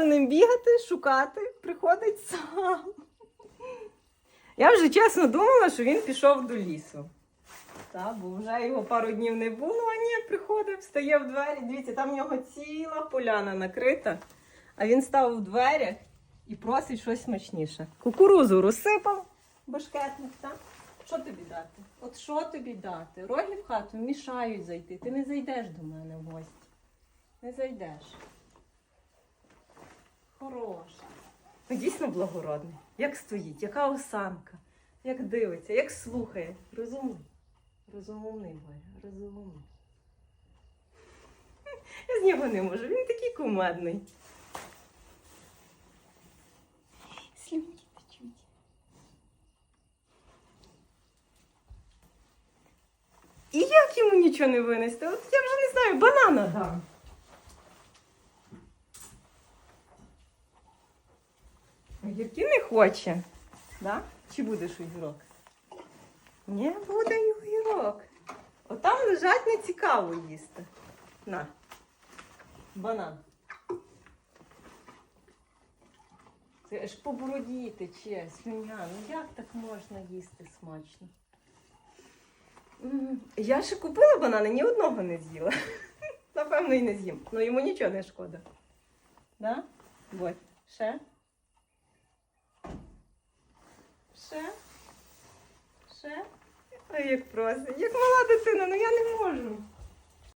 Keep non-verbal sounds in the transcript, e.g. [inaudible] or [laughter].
за ним бігати, шукати, приходить сам. Я вже чесно думала, що він пішов до лісу. Та, бо вже його пару днів не було, а ні, приходив, встає в двері. Дивіться, там в нього ціла поляна накрита, а він став у дверях і просить щось смачніше. Кукурузу розсипав башкетник, так? Що тобі дати? От що тобі дати? Роги в хату мішають зайти. Ти не зайдеш до мене в гості. Не зайдеш. Хороша. Ну, дійсно благородний. Як стоїть, яка осанка, як дивиться, як слухає. Розумний. Розумний Боя, розумний. Я з нього не можу, він такий кумедний. Слюнки течуть. І як йому нічого не винести? От я вже не знаю, банана дам. Огірки не хоче. Да? Чи будеш огірок? Не буде й огірок. Отам лежать не цікаво їсти. На. Банан. Це аж по бороді тече, слюня. Ну як так можна їсти смачно? Я ще купила банани, ні одного не з'їла. [laughs] Напевно, і не з'їм. Ну йому нічого не шкода. Да? Вот. Ще? Ще? Ще? Ой, як просить. Як мала дитина, ну я не можу.